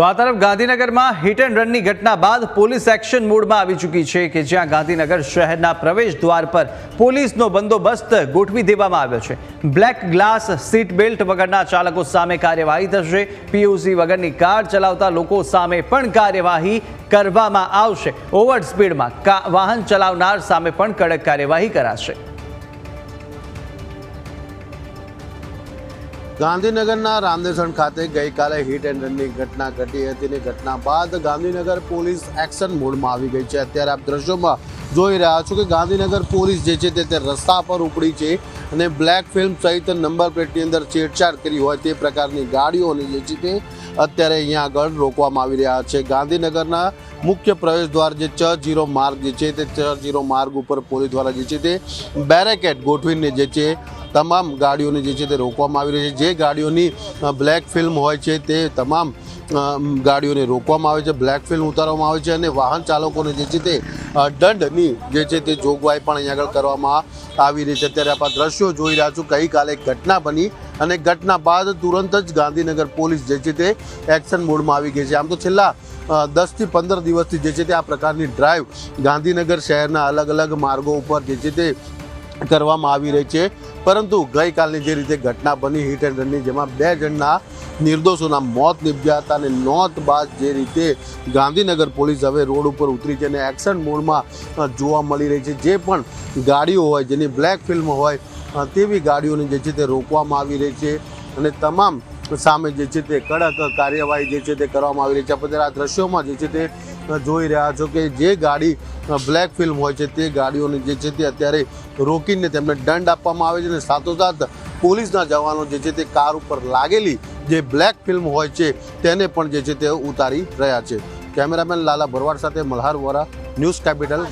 તો આ તરફ ગાંધીનગરમાં હિટ એન્ડ રનની ઘટના બાદ પોલીસ એક્શન મોડમાં આવી ચૂકી છે કે જ્યાં ગાંધીનગર શહેરના પ્રવેશ દ્વાર પર પોલીસનો બંદોબસ્ત ગોઠવી દેવામાં આવ્યો છે. બ્લેક ગ્લાસ સીટ બેલ્ટ વગરના ચાલકો સામે કાર્યવાહી થશે. પીયુસી વગરની કાર ચલાવતા લોકો સામે પણ કાર્યવાહી કરવામાં આવશે. ઓવર સ્પીડમાં વાહન ચલાવનાર સામે પણ કડક કાર્યવાહી કરાશે. ગાંધીનગરના રામદેસણ ખાતે ગઈકાલે હિટ એન્ડ રનની ઘટના ઘટી હતી અને ઘટના બાદ ગાંધીનગર પોલીસ એક્શન મોડમાં આવી ગઈ છે. અત્યારે આપ દ્રશ્યોમાં જોઈ રહ્યા છો કે ગાંધીનગર પોલીસ જે છે તે રસ્તા પર ઉપડી છે. અને બ્લેક ફિલ્મ સહિત નંબર પ્લેટની અંદર છેડછાડ કરી હોય તે પ્રકારની ગાડીઓને જે છે તે અત્યારે અહીંયા આગળ રોકવામાં આવી રહ્યા છે. ગાંધીનગરના મુખ્ય પ્રવેશ દ્વાર જે ચ જીરો માર્ગ જે છે તે ચ જીરો માર્ગ ઉપર પોલીસ દ્વારા જે છે તે બેરેકેડ ગોઠવીને જે છે તમામ ગાડીઓને જે છે તે રોકવામાં આવી રહી છે. જે ગાડીઓની બ્લેક ફિલ્મ હોય છે તે તમામ ગાડીઓને રોકવામાં આવે છે. બ્લેક ફિલ્મ ઉતારવામાં આવે છે અને વાહન ચાલકોને જે છે તે દંડની જે છે તે જોગવાઈ પણ અહીંયા આગળ કરવામાં આવી રહી છે. અત્યારે આપણા દ્રશ્યો જોઈ રહ્યા છું. ગઈકાલે ઘટના બની અને ઘટના બાદ તુરંત જ ગાંધીનગર પોલીસ જે છે તે એક્શન મોડમાં આવી ગઈ છે. આમ તો છેલ્લા દસથી પંદર દિવસથી જે છે તે આ પ્રકારની ડ્રાઈવ ગાંધીનગર શહેરના અલગ અલગ માર્ગો ઉપર જે છે તે કરવામાં આવી રહી છે. પરંતુ ગઈકાલની જે રીતે ઘટના બની હિટ એન્ડ રનની, જેમાં બે જણના નિર્દોષોના મોત નીપજ્યા હતા અને નોંધ બાદ જે રીતે ગાંધીનગર પોલીસ હવે રોડ ઉપર ઉતરી છે અને એક્શન મોડમાં જોવા મળી રહી છે. જે પણ ગાડીઓ હોય, જેની બ્લેક ફિલ્મ હોય તેવી ગાડીઓને જે છે તે રોકવામાં આવી રહી છે અને તમામ સામે જે છે તે કડક કાર્યવાહી જે છે તે કરવામાં આવી રહી છે. આપણે આ દ્રશ્યોમાં જે છે તે જોઈ રહ્યા છો કે જે ગાડી બ્લેક ફિલ્મ હોય છે તે ગાડીઓને જે છે તે અત્યારે રોકીને તેમને દંડ આપવામાં આવે છે અને સાથોસાથ પોલીસના જવાનો જે છે તે કાર ઉપર લાગેલી જે બ્લેક ફિલ્મ હોય છે તેને પણ જે છે તે ઉતારી રહ્યા છે. કેમેરામેન લાલા ભરવાડ સાથે મલ્હાર વોરા, ન્યૂઝ કેપિટલ